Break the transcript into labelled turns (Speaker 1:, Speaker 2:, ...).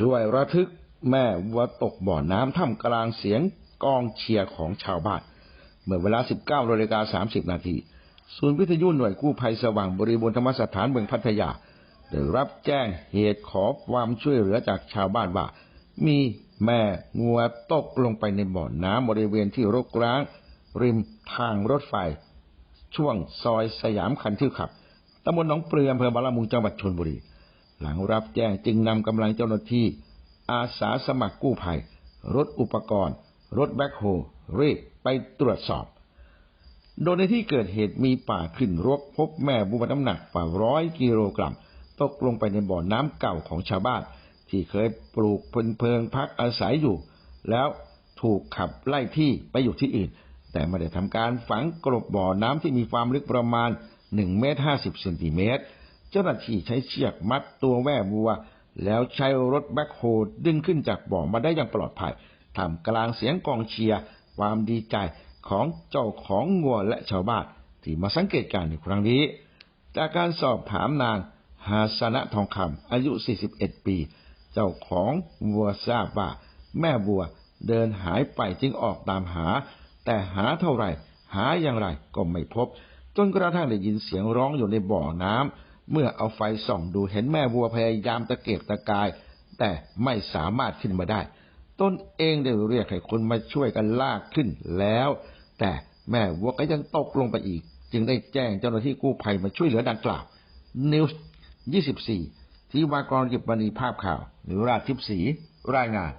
Speaker 1: ช่วยระทึกแม่วัวตกบ่อน้ำท่ามกลางเสียงกองเชียร์ของชาวบ้าน เมื่อเวลา 19นาฬิกา30 นาที ศูนย์วิทยุหน่วยกู้ภัยสว่างบริบูรณ์ธรรมสถานเมืองพัทยา ได้รับแจ้งเหตุขอความช่วยเหลือจากชาวบ้านว่า มีแม่งัวตกลงไปในบ่อน้ำบริเวณที่รกร้าง ริมทางรถไฟ ช่วงซอยสยามคันทิวขับตำบลหนองเปลืออำเภอบางละมุงจังหวัดชนบุรี หลังรับแจ้งจึงนำกำลังเจ้าหน้าที่ อาสาสมัครกู้ภัย รถอุปกรณ์ รถแบ็คโฮรีบไปตรวจสอบ โดยในที่เกิดเหตุมีป่าขึ้นรกพบแม่บุบน้ำหนักกว่าร้อยกิโลกรัม ตกลงไปในบ่อน้ำเก่าของชาวบ้าน ที่เคยปลูกเพลินเพลิงพักอาศัยอยู่ แล้วถูกขับไล่ที่ไปอยู่ที่อื่น แต่ไม่ได้ทำการฝังกลบบ่อน้ำที่มีความลึกประมาณ1เมตร50เซนติเมตร เจ้าหน้าที่ใช้เชือกมัดตัวแม่วัว แล้วใช้รถแบ็คโฮดึงขึ้นจากบ่อมาได้อย่างปลอดภัยท่ามกลางเสียงกองเชียร์ความดีใจของเจ้าของงัวและชาวบ้านที่มาสังเกตการณ์ในครั้งนี้ จากการสอบถามนางหาสนะทองคำอายุ 41 ปี เจ้าของวัวทราบว่าแม่วัวเดินหายไปจึงออกตามหา แต่หาเท่าไหร่ หาอย่างไรก็ไม่พบ จนกระทั่งได้ยินเสียงร้องอยู่ในบ่อน้ำ เมื่อเอาไฟส่องดูเห็นแม่วัวพยายามตะเกียกตะกาย แต่ไม่สามารถขึ้นมาได้ ตนเองได้เรียกให้คนมาช่วยกันลากขึ้นแล้ว แต่แม่วัวก็ยังตกลงไปอีก จึงได้แจ้งเจ้าหน้าที่กู้ภัยมาช่วยเหลือดังกล่าวนิวส์24 ที่วากรกิบบรรณีภาพข่าวหรือราชทิพย์ศรีรายงาน